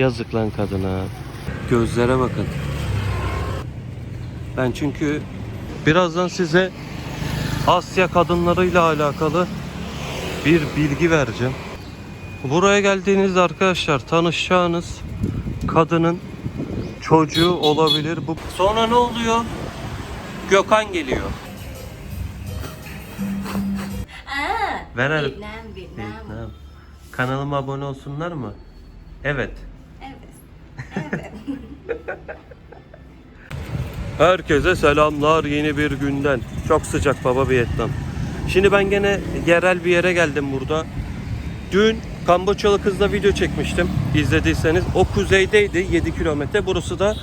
Yazık lan kadına. Gözlere bakın. Ben çünkü birazdan size Asya kadınlarıyla alakalı bir bilgi vereceğim. Buraya geldiğinizde arkadaşlar tanışacağınız kadının çocuğu olabilir. Bu sonra ne oluyor? Gökhan geliyor. À, Ver Việt Nam, Việt Nam. Vietnam. Kanalıma abone olsunlar mı? Evet. Herkese selamlar yeni bir günden. Çok sıcak baba Vietnam. Şimdi ben gene yerel bir yere geldim burada. Dün Kamboçyalı kızla video çekmiştim. İzlediyseniz o kuzeydeydi 7 kilometre. Burası da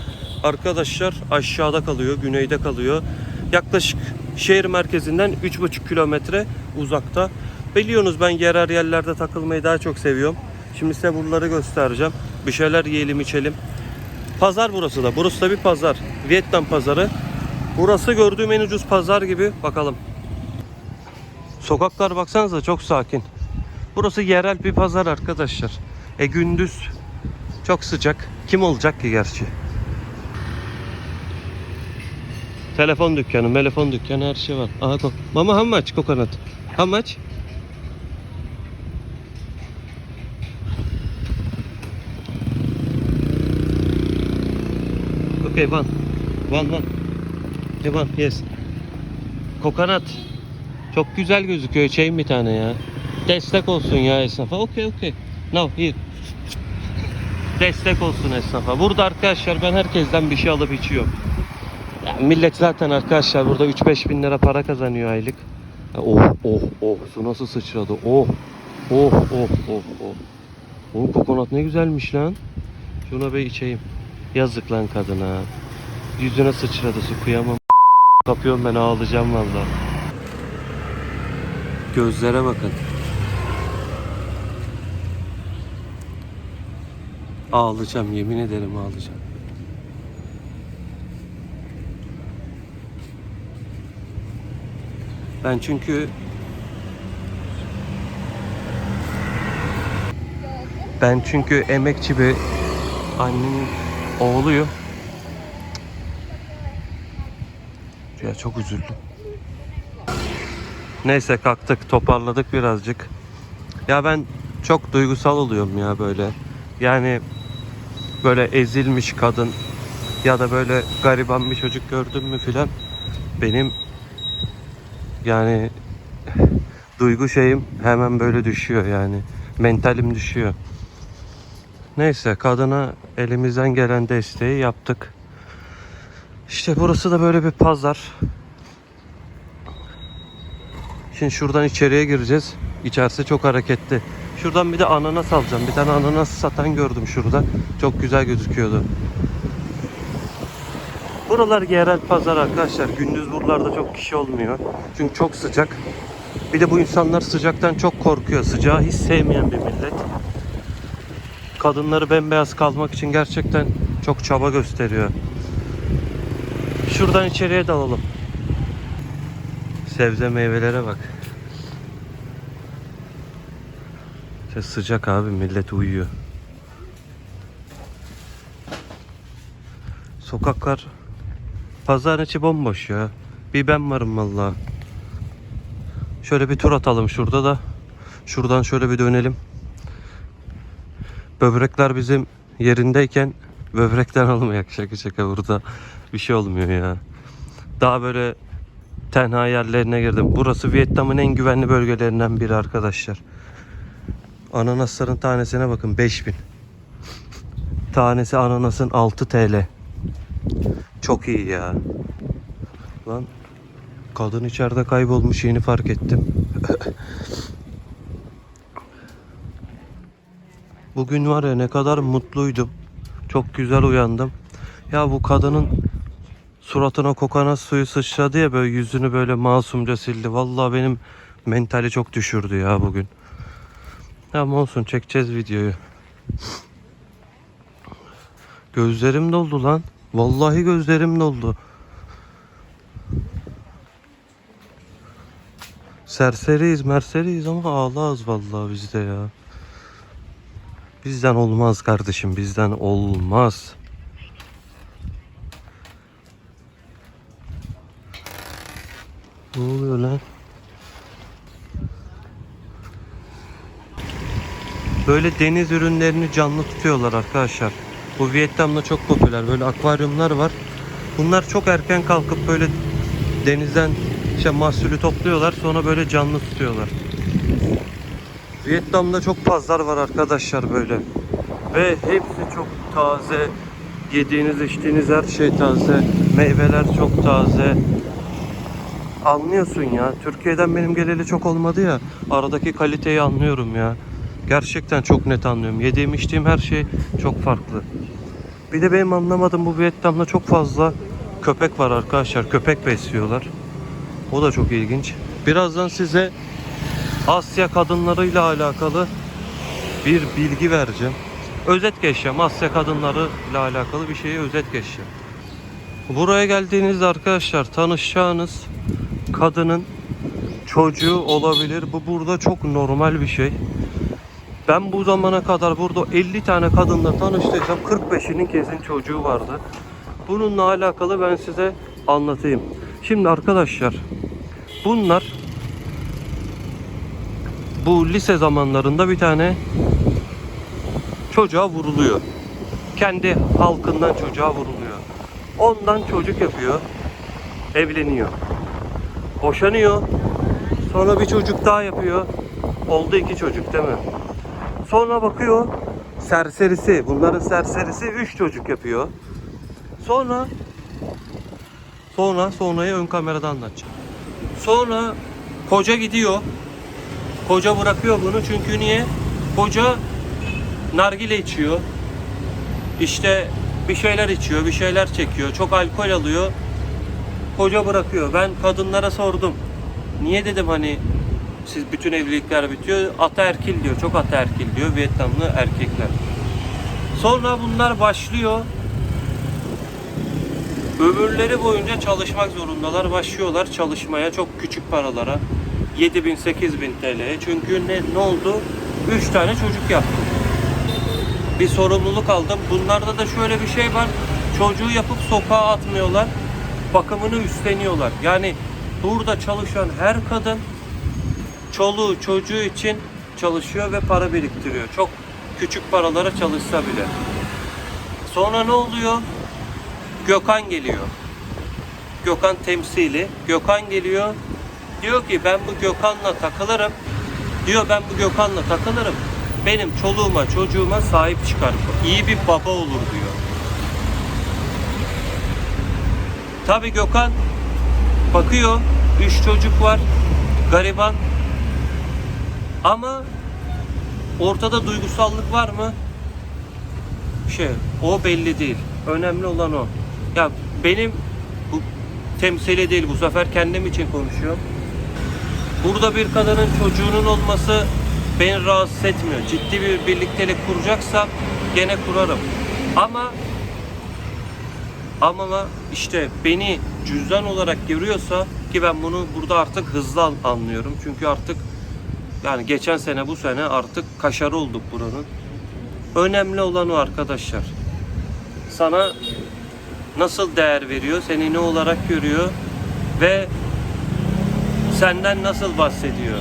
arkadaşlar aşağıda kalıyor, güneyde kalıyor. Yaklaşık şehir merkezinden 3,5 kilometre uzakta. Biliyorsunuz ben yerel yerlerde takılmayı daha çok seviyorum. Şimdi size buraları göstereceğim. Bir şeyler yiyelim içelim. Pazar burası da. Burası da bir pazar. Vietnam pazarı. Burası gördüğüm en ucuz pazar gibi. Bakalım. Sokaklar baksanıza çok sakin. Burası yerel bir pazar arkadaşlar. E gündüz çok sıcak. Kim olacak ki gerçi? Telefon dükkanı, telefon dükkanı her şey var. Aha Mama how much coconut? How much? Okay, one. One, one. Okay, one, yes. Kokonat. Çok güzel gözüküyor. İçeyim bir tane ya. Destek olsun ya esnafa. Okey, okey. Now, here. Destek olsun esnafa. Burada arkadaşlar ben herkesten bir şey alıp içiyorum. Ya millet zaten arkadaşlar burada 3-5 bin lira para kazanıyor aylık. Oh oh oh su nasıl sıçradı oh oh oh oh oh. O kokonat ne güzelmiş lan. Şuna bir içeyim. Yazık lan kadına. Yüzüne sıçradı su kıyamam. Kapıyorum ben ağlayacağım valla. Gözlere bakın. Ağlayacağım yemin ederim ağlayacağım. Ben çünkü ben çünkü emekçi bir annenin oğluyum. Ya çok üzüldüm. Neyse kalktık toparladık birazcık. Ya ben çok duygusal oluyorum ya böyle. Yani böyle ezilmiş kadın ya da böyle gariban bir çocuk gördüm mü filan benim yani duygu şeyim hemen böyle düşüyor yani. Mentalim düşüyor. Neyse kadına elimizden gelen desteği yaptık. İşte burası da böyle bir pazar. Şimdi şuradan içeriye gireceğiz. İçerisi çok hareketli. Şuradan bir de ananas alacağım. Bir tane ananas satan gördüm şurada. Çok güzel gözüküyordu. Buralar yerel pazar arkadaşlar. Gündüz buralarda çok kişi olmuyor. Çünkü çok sıcak. Bir de bu insanlar sıcaktan çok korkuyor. Sıcağı hiç sevmeyen bir millet. Kadınları bembeyaz kalmak için gerçekten çok çaba gösteriyor. Şuradan içeriye dalalım. Sebze meyvelere bak. İşte sıcak abi millet uyuyor. Sokaklar pazar içi bomboş ya. Bir ben varım valla. Şöyle bir tur atalım şurada da. Şuradan şöyle bir dönelim. Böbrekler bizim yerindeyken böbrekten almayak şaka şaka burada bir şey olmuyor ya. Daha böyle tenha yerlerine girdim. Burası Vietnam'ın en güvenli bölgelerinden biri arkadaşlar. Ananasların tanesine bakın 5000. Tanesi ananasın 6 TL. Çok iyi ya. Lan kadın içeride kaybolmuş yeni fark ettim. Bugün var ya ne kadar mutluydum. Çok güzel uyandım. Ya bu kadının suratına kokonat suyu sıçradı ya böyle yüzünü böyle masumca sildi. Vallahi benim mentali çok düşürdü ya bugün. Ama olsun çekeceğiz videoyu. Gözlerim doldu lan. Vallahi gözlerim doldu. Serseriyiz merseriyiz ama ağlağız vallahi biz de ya. Bizden olmaz kardeşim bizden olmaz. Ne oluyor lan? Böyle deniz ürünlerini canlı tutuyorlar arkadaşlar. Bu Vietnam'da çok popüler. Böyle akvaryumlar var. Bunlar çok erken kalkıp böyle denizden işte mahsulü topluyorlar. Sonra böyle canlı tutuyorlar. Vietnam'da çok pazar var arkadaşlar böyle. Ve hepsi çok taze. Yediğiniz içtiğiniz her şey taze. Meyveler çok taze. Anlıyorsun ya. Türkiye'den benim geleli çok olmadı ya. Aradaki kaliteyi anlıyorum ya. Gerçekten çok net anlıyorum. Yediğim içtiğim her şey çok farklı. Bir de benim anlamadığım bu Vietnam'da çok fazla köpek var arkadaşlar. Köpek besliyorlar. O da çok ilginç. Birazdan size Asya kadınlarıyla alakalı bir bilgi vereceğim. Özet geçeceğim. Asya kadınlarıyla alakalı bir şeyi özet geçeceğim. Buraya geldiğinizde arkadaşlar tanışacağınız kadının çocuğu olabilir. Bu burada çok normal bir şey. Ben bu zamana kadar burada 50 tane kadınla tanıştıysam 45'inin kesin çocuğu vardı. Bununla alakalı ben size anlatayım. Şimdi arkadaşlar bunlar bu lise zamanlarında bir tane çocuğa vuruluyor. Kendi halkından çocuğa vuruluyor. Ondan çocuk yapıyor. Evleniyor. Boşanıyor. Sonra bir çocuk daha yapıyor. Oldu iki çocuk değil mi? Sonra bakıyor serserisi, bunların serserisi 3 çocuk yapıyor. Sonra sonra sonrayı ön kamerada anlatacağım. Sonra koca gidiyor. Koca bırakıyor bunu çünkü niye? Koca nargile içiyor. İşte bir şeyler içiyor, bir şeyler çekiyor. Çok alkol alıyor. Koca bırakıyor. Ben kadınlara sordum. Niye dedim hani siz bütün evlilikler bitiyor. Ataerkil diyor. Çok ataerkil diyor Vietnamlı erkekler. Sonra bunlar başlıyor. Ömürleri boyunca çalışmak zorundalar. Başlıyorlar çalışmaya çok küçük paralara. 7000 8000 TL'ye. Çünkü ne ne oldu? 3 tane çocuk yaptım. Bir sorumluluk aldım. Bunlarda da şöyle bir şey var. Çocuğu yapıp sokağa atmıyorlar. Bakımını üstleniyorlar. Yani burada çalışan her kadın çoluğu çocuğu için çalışıyor ve para biriktiriyor. Çok küçük paralara çalışsa bile. Sonra ne oluyor? Gökhan geliyor. Gökhan temsili. Gökhan geliyor. Diyor ki ben bu Gökhan'la takılırım. Diyor ben bu Gökhan'la takılırım. Benim çoluğuma çocuğuma sahip çıkar. İyi bir baba olur diyor. Tabii Gökhan bakıyor. Üç çocuk var. Gariban. Ama ortada duygusallık var mı? Şey, o belli değil. Önemli olan o. Ya benim bu temsili değil bu sefer kendim için konuşuyorum. Burada bir kadının çocuğunun olması beni rahatsız etmiyor. Ciddi bir birliktelik kuracaksam gene kurarım. Ama ama işte beni cüzdan olarak görüyorsa ki ben bunu burada artık hızlı an- anlıyorum. Çünkü artık yani geçen sene bu sene artık kaşarı olduk buranın. Önemli olan o arkadaşlar. Sana nasıl değer veriyor, seni ne olarak görüyor ve senden nasıl bahsediyor?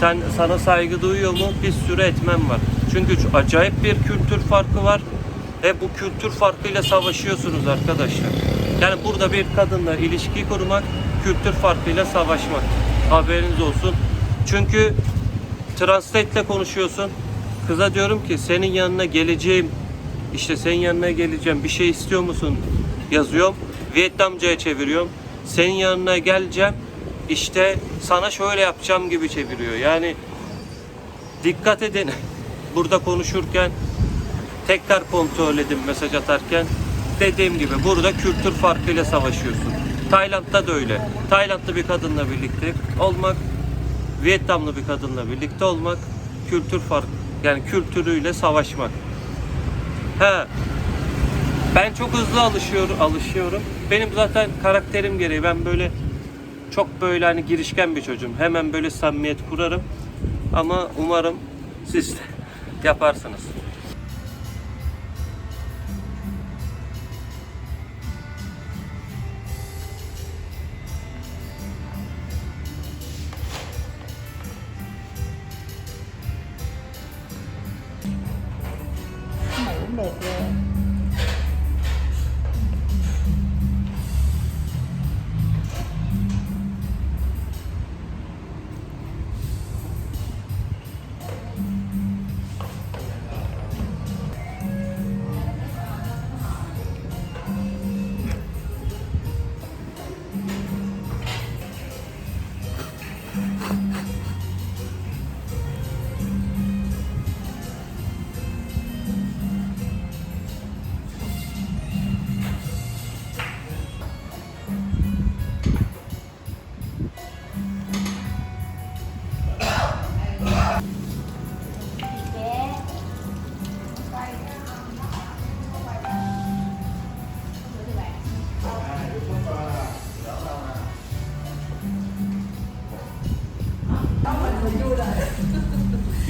Sen sana saygı duyuyor mu? Bir sürü etmen var. Çünkü acayip bir kültür farkı var ve bu kültür farkıyla savaşıyorsunuz arkadaşlar. Yani burada bir kadınla ilişki kurmak, kültür farkıyla savaşmak. Haberiniz olsun. Çünkü translate ile konuşuyorsun. Kıza diyorum ki senin yanına geleceğim. İşte senin yanına geleceğim. Bir şey istiyor musun? Yazıyorum. Vietnamca'ya çeviriyorum. Senin yanına geleceğim. İşte sana şöyle yapacağım gibi çeviriyor. Yani dikkat edin. Burada konuşurken tekrar kontrol edin mesaj atarken. Dediğim gibi burada kültür farkıyla savaşıyorsun. Tayland'da da öyle. Taylandlı bir kadınla birlikte olmak, Vietnamlı bir kadınla birlikte olmak, kültür fark yani kültürüyle savaşmak. He. Ben çok hızlı alışıyor, alışıyorum. Benim zaten karakterim gereği ben böyle çok böyle hani girişken bir çocuğum. Hemen böyle samimiyet kurarım. Ama umarım siz de yaparsınız. đẹp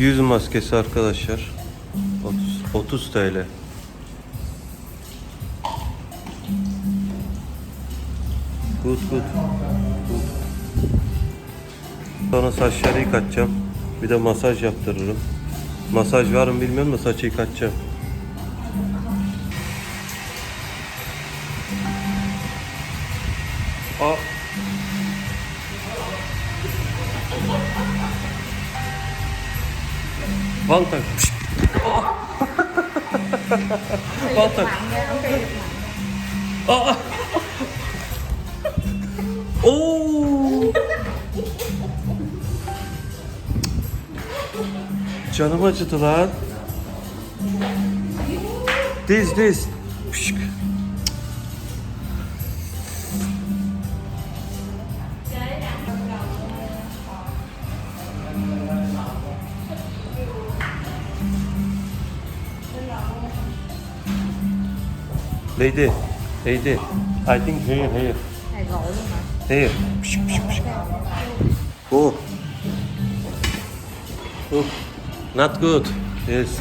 Yüz maskesi arkadaşlar. 30, 30 TL. Good good. Sonra saçları yıkatacağım. Bir de masaj yaptırırım. Masaj var mı bilmiyorum da saçı yıkatacağım. Time. One time. Aa. Oo. Canım acıdı lan. Diz diz. They did. They did. I think here, here. Here. Psh, psh, psh. Go. Oh. Not good. Yes.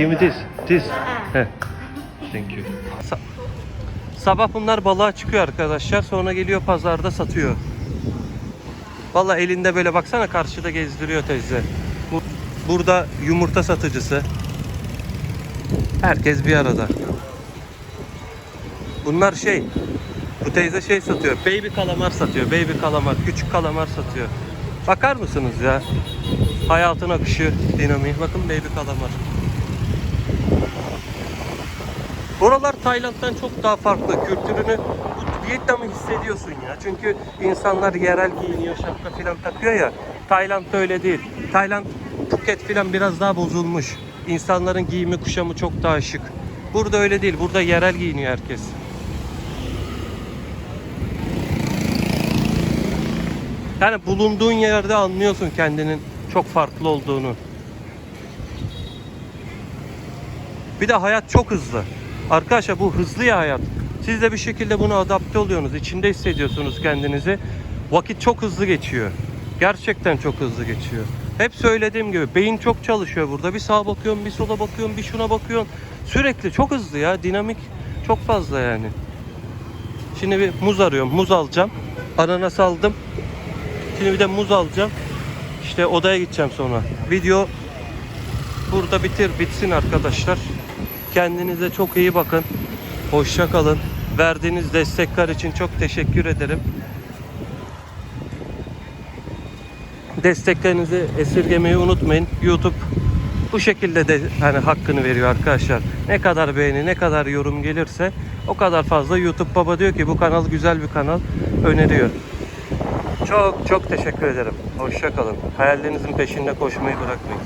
Give me this. This. Heh. Thank you. Sa- Sabah bunlar balığa çıkıyor arkadaşlar. Sonra geliyor pazarda satıyor. Valla elinde böyle baksana karşıda gezdiriyor teyze. Bu, burada yumurta satıcısı. Herkes bir arada. Bunlar şey, bu teyze şey satıyor. Baby kalamar satıyor. Baby kalamar, küçük kalamar satıyor. Bakar mısınız ya? Hayatın akışı, dinamiği. Bakın baby kalamar. Buralar Tayland'dan çok daha farklı. Kültürünü, Vietnam'ı hissediyorsun ya. Çünkü insanlar yerel giyiniyor, şapka falan takıyor ya. Tayland'da öyle değil. Tayland, Phuket falan biraz daha bozulmuş. İnsanların giyimi, kuşamı çok daha şık. Burada öyle değil. Burada yerel giyiniyor herkes. Yani bulunduğun yerde anlıyorsun kendinin çok farklı olduğunu. Bir de hayat çok hızlı. Arkadaşlar bu hızlı ya hayat. Siz de bir şekilde buna adapte oluyorsunuz. İçinde hissediyorsunuz kendinizi. Vakit çok hızlı geçiyor. Gerçekten çok hızlı geçiyor. Hep söylediğim gibi beyin çok çalışıyor burada. Bir sağa bakıyorsun, bir sola bakıyorsun, bir şuna bakıyorsun. Sürekli çok hızlı ya. Dinamik çok fazla yani. Şimdi bir muz arıyorum. Muz alacağım. Ananas aldım. Şimdi bir de muz alacağım. İşte odaya gideceğim sonra. Video burada bitir bitsin arkadaşlar. Kendinize çok iyi bakın. Hoşça kalın. Verdiğiniz destekler için çok teşekkür ederim. Desteklerinizi esirgemeyi unutmayın. YouTube bu şekilde de hani hakkını veriyor arkadaşlar. Ne kadar beğeni, ne kadar yorum gelirse o kadar fazla YouTube baba diyor ki bu kanal güzel bir kanal öneriyor. Çok çok teşekkür ederim. Hoşça kalın. Hayallerinizin peşinde koşmayı bırakmayın.